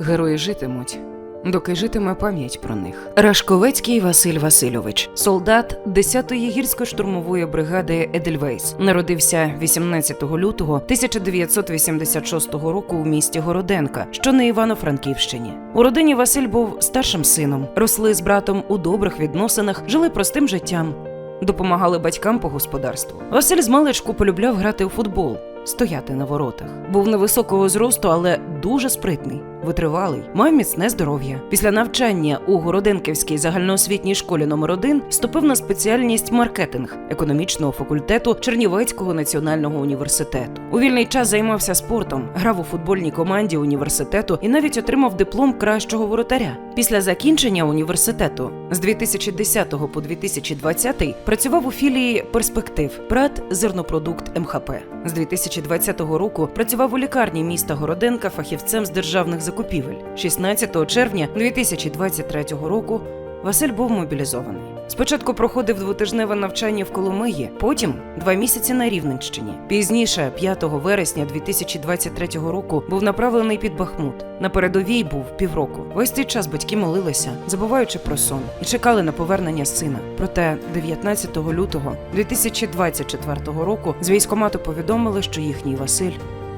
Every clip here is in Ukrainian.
Герої житимуть, доки житиме пам'ять про них. Рашковецький Василь Васильович, солдат 10-ї гірсько-штурмової бригади Едельвейс, народився 18 лютого 1986 року у місті Городенка, що на Івано-Франківщині. У родині Василь був старшим сином, росли з братом у добрих відносинах, жили простим життям. Допомагали батькам по господарству. Василь з маличку полюбляв грати у футбол, стояти на воротах. Був невисокого зросту, але дуже спритний, витривалий, мав міцне здоров'я. Після навчання у Городенківській загальноосвітній школі номер 1 вступив на спеціальність маркетинг економічного факультету Чернівецького національного університету. У вільний час займався спортом, грав у футбольній команді університету і навіть отримав диплом кращого воротаря. Після закінчення університету з 2010 по 2020 працював у філії перспектив ПРАТ Зернопродукт МХП. З 2020 року працював у лікарні міста Городенка фахівцем з державних закупівель. 16 червня 2023 року Василь був мобілізований. Спочатку проходив двотижневе навчання в Коломиї, потім два місяці на Рівненщині. Пізніше, 5 вересня 2023 року, був направлений під Бахмут. На передовій був півроку. Весь цей час батьки молилися, забуваючи про сон, і чекали на повернення сина. Проте 19 лютого 2024 року з військкомату повідомили, що їхній Василь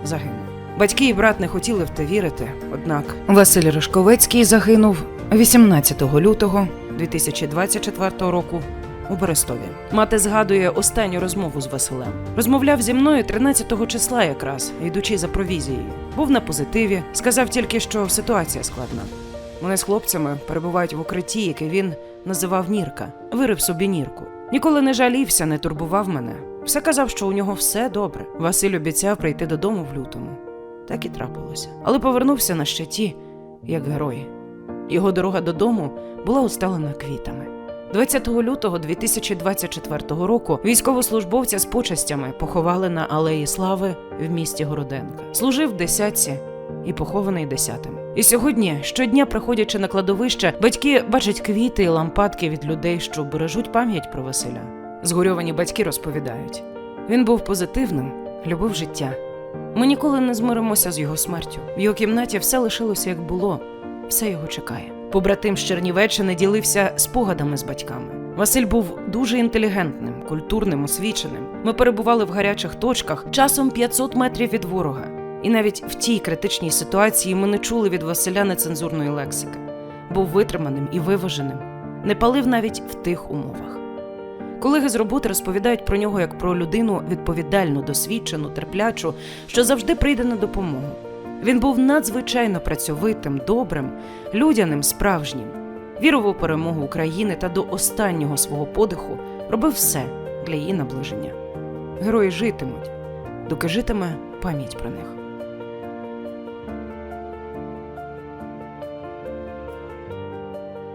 загинув. Батьки і брат не хотіли в те вірити. Однак Василь Ришковецький загинув 18 лютого 2024 року у Берестові. Мати згадує останню розмову з Василем. Розмовляв зі мною 13 числа, якраз йдучи за провізією. Був на позитиві, сказав тільки, що ситуація складна. Вони з хлопцями перебувають в укритті, яке він називав Нірка, вирив собі нірку. Ніколи не жалівся, не турбував мене. Все казав, що у нього все добре. Василь обіцяв прийти додому в лютому. Так і трапилося. Але повернувся на щиті, як герой. Його дорога додому була устелена квітами. 20 лютого 2024 року військовослужбовця з почестями поховали на Алеї Слави в місті Городенка. Служив десятці і похований десятим. І сьогодні, щодня, приходячи на кладовище, батьки бачать квіти і лампадки від людей, що бережуть пам'ять про Василя. Згорьовані батьки розповідають: він був позитивним, любив життя. Ми ніколи не змиримося з його смертю. В його кімнаті все лишилося як було, все його чекає. Побратим з Чернівеччини ділився спогадами з батьками. Василь був дуже інтелігентним, культурним, освіченим. Ми перебували в гарячих точках часом 500 метрів від ворога. І навіть в тій критичній ситуації ми не чули від Василя нецензурної лексики. Був витриманим і виваженим, не палив навіть в тих умовах. Колеги з роботи розповідають про нього як про людину відповідальну, досвідчену, терплячу, що завжди прийде на допомогу. Він був надзвичайно працьовитим, добрим, людяним, справжнім. Вірив у перемогу України та до останнього свого подиху робив все для її наближення. Герої житимуть, доки житиме пам'ять про них.